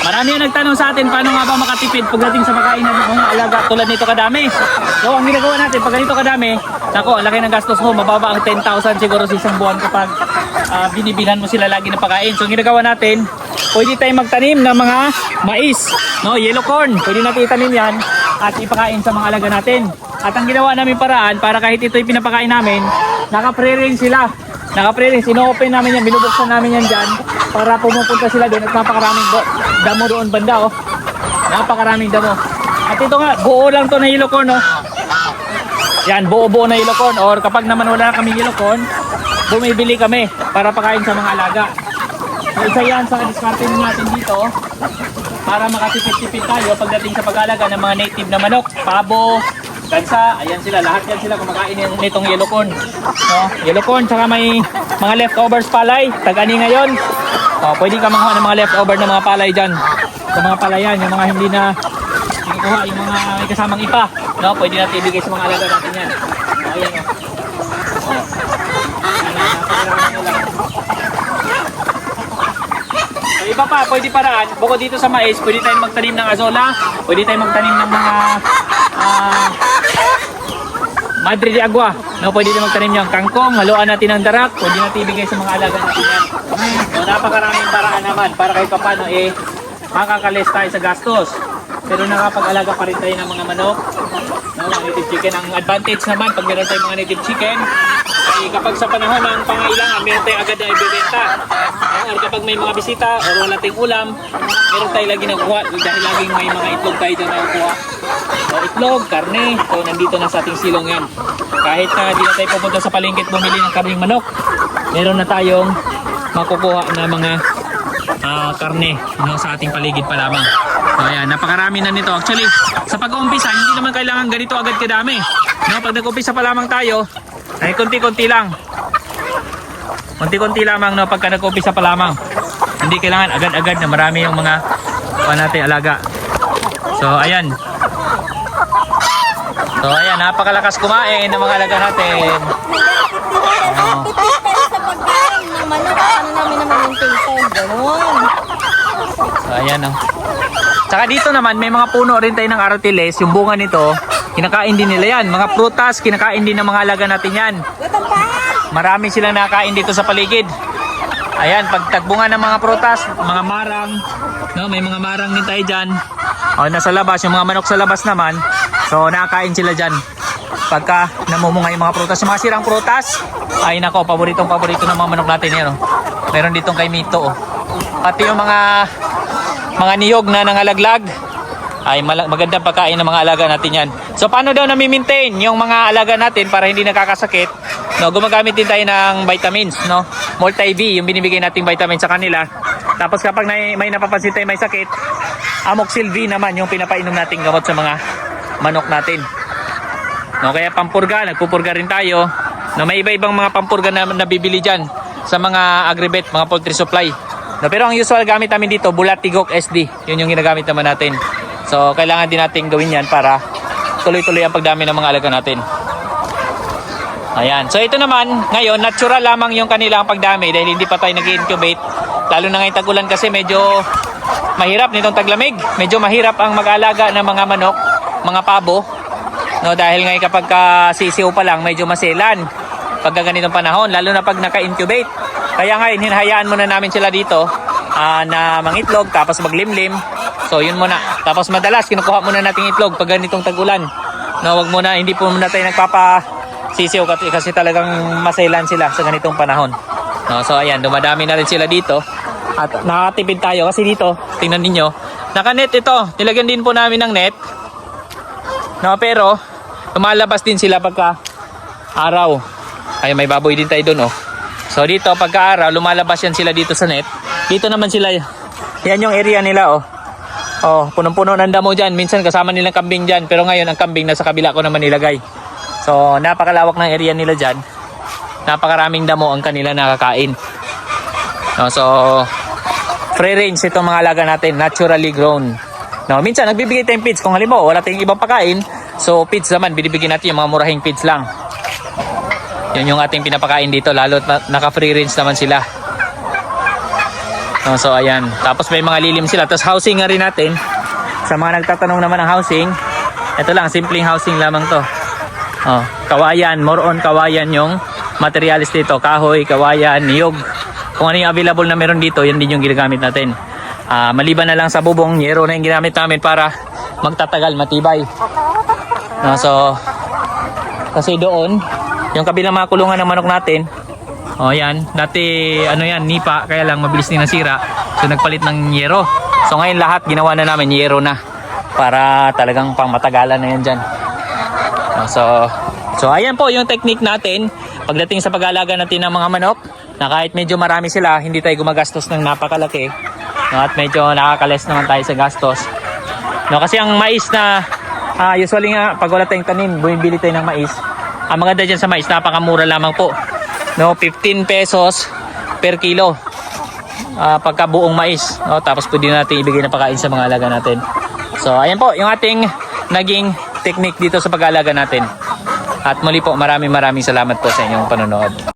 Marami ang nagtanong sa atin paano nga ba makatipid pagdating sa pagkain ng mga alaga tulad nito kadami. So ang ginagawa natin pag ganito kadami, nako, ang laki ng gastos mo, mababa ang 10,000 siguro sa isang buwan kapag ah, binibilhan mo sila lagi ng pagkain. So ang ginagawa natin, pwede tayong magtanim ng mga mais, no, yellow corn. Pwede natin itanim yan at ipakain sa mga alaga natin. At ang ginawa namin paraan para kahit ito'y pinapakain namin, naka-pre-range sila. Naka-pre-range, ino-open namin yan, binubuksan namin yan dyan para pumupunta sila doon at napakaraming damo doon banda oh. Napakaraming damo. At ito nga, buo lang to na yellow corn oh. Yan, buo-buo na yellow corn or kapag naman wala kami yellow corn, bumibili kami para pakain sa mga alaga. So isa yan sa diskarte natin dito para makatipid-tipid tayo pagdating sa pag-alaga ng mga native na manok, pabo, gansa, ayan sila, lahat yan sila kumakain nitong yellow corn. No? Yellow corn, tsaka may mga leftovers palay, tag-ani ngayon. O, pwede ka manguha ng mga leftover ng mga palay dyan. Sa mga palayan, yung mga hindi na kinukuha, yung mga may kasamang ipa. No? Pwede natin ibigay sa mga alaga natin yan. O, ayan o. O. Ayan, napakarami nila. So, iba pa, pwede paraan. Bukod dito sa mais, pwede tayong magtanim ng azola, pwede tayong magtanim ng mga ah, Madre de Agua. No, pwede tayong magtanim ng kangkong, haluan natin ng darak, pwede natin ibigay sa mga alaga natin yan. So, napakaraming paraan naman para kahit papano eh, makakalis tayo sa gastos. Pero nakapag-alaga pa rin tayo ng mga manok, no, mga native chicken. Ang advantage naman pag meron tayong mga native chicken, ay kapag sa panahon ng pangailangan, meron tayong agad na ibibenta. Or kapag may mga bisita or wala tayong ulam, meron tayo lagi nakuha dahil laging may mga itlog tayo doon nakukuha. So, itlog, karne, so nandito na sa ating silong yan. Kahit na di na tayo pupunta sa palengke at bumili ng karning manok, meron na tayong makukuha na mga ah, karne no, sa ating paligid pa lamang. So ayan, napakarami na nito. Actually, sa pag-uumpisa, hindi naman kailangan ganito agad kadami. No, pag nag-umpisa pa lamang tayo, ay konti-konti lang. Konti-konti lamang no, pagka nag-umpisa pa lamang. Hindi kailangan agad-agad na marami yung mga pa natin alaga. So ayan. So ayan, napakalakas kumain ng mga alaga natin. Oh. So, ayan oh. Tsaka dito naman, may mga puno rin tayo ng aratiles. Yung bunga nito, kinakain din nila yan. Mga prutas, kinakain din ng mga alaga natin yan. Marami silang nakakain dito sa paligid. Ayan, pag tagbunga ng mga prutas, mga marang, no, may mga marang din tayo dyan. O, nasa labas, yung mga manok sa labas naman. So, nakakain sila dyan. Pagka namumunga yung mga prutas. Yung mga sirang prutas, ay nako, paboritong paborito ng mga manok natin yan. Oh. Meron ditong kay Mito. Oh. Pati yung mga mga niyog na nangalaglag, ay magandang pagkain ng mga alaga natin yan. So paano daw nami-maintain yung mga alaga natin para hindi nakakasakit? No, gumagamit din tayo ng vitamins, no? Multi-V, yung binibigay nating vitamins sa kanila. Tapos kapag may, may napapansin tayo may sakit, Amoxil V naman yung pinapainom nating gamot sa mga manok natin. No, kaya pampurga, nagpupurga rin tayo. No, may iba-ibang mga pampurga na nabibili diyan sa mga agribet, mga poultry supply. No, pero ang usual gamit namin dito, Bulatigok SD. Yun yung ginagamit naman natin. So, kailangan din natin gawin yan para tuloy-tuloy ang pagdami ng mga alaga natin. Ayan. So, ito naman, ngayon, natural lamang yung kanilang pagdami dahil hindi pa tayo nag-incubate. Lalo na ngayon tag-ulan kasi medyo mahirap nitong taglamig. Medyo mahirap ang mag-alaga ng mga manok, mga pabo. No, dahil ngayon kapag ka sisiw pa lang, medyo maselan pag ganitong panahon, lalo na pag naka-incubate. Kaya ngayon, hinahayaan muna namin sila dito ah, na mangitlog, tapos maglimlim. So, yun muna. Tapos madalas, kinukuha muna natin itlog pag ganitong tag-ulan. No, wag muna, hindi po muna tayo nagpapa sisiw kasi, talagang maselan sila sa ganitong panahon. No, so, ayan, dumadami na rin sila dito. At nakatipid tayo kasi dito, tingnan ninyo, naka-net ito. Nilagyan din po namin ng net. No, pero lumalabas din sila pagka araw. Ay, may baboy din tayo doon, oh. So dito pagka araw, lumalabas yan sila dito sa net. Dito naman sila. Yan yung area nila, oh. Oh, punong-puno ng damo diyan. Minsan kasama nilang kambing diyan, pero ngayon ang kambing nasa kabila ko naman nilagay. So, napakalawak ng area nila diyan. Napakaraming damo ang kanila nakakain. No, so free range itong mga alaga natin, naturally grown. No, minsan nagbibigay tayong feeds kung halimbawa wala tayong ibang pagkain. So feeds naman binibigyan natin yung mga murahing feeds lang. Yun yung ating pinapakain dito lalo na naka free range naman sila. No, so ayan. Tapos may mga lilim sila. Tapos housing nga rin natin. Sa mga nagtatanong naman ng housing, ito lang, simpleng housing lamang to. Oh, kawayan, more on kawayan yung materials dito. Kahoy, kawayan, niyog. Kung ano yung available na meron dito, yan din yung ginagamit natin. Ah, maliban na lang sa bubong, yero na yung ginamit namin para magtatagal, matibay. No, so, kasi doon, yung kabilang mga kulungan ng manok natin, oh yan, dati ano yan, nipa, kaya lang mabilis din nasira. So nagpalit ng yero. So ngayon lahat ginawa na namin yero na para talagang pang matagalan na yan dyan. Oh, so, so ayan po yung technique natin pagdating sa pag-alaga natin ng mga manok na kahit medyo marami sila, hindi tayo gumagastos ng napakalaki. No, at medyo nakakales naman tayo sa gastos. No, kasi ang mais na ah, usually nga pag wala tayong tanim, bumibili tayo ng mais. Ang maganda dyan sa mais, napakamura lamang po. No, 15 pesos per kilo. Ah, pagka buong mais, no, tapos pwede natin ibigay na pagkain sa mga alaga natin. So, ayan po yung ating naging technique dito sa pag-aalaga natin. At muli po, maraming maraming salamat po sa inyong panonood.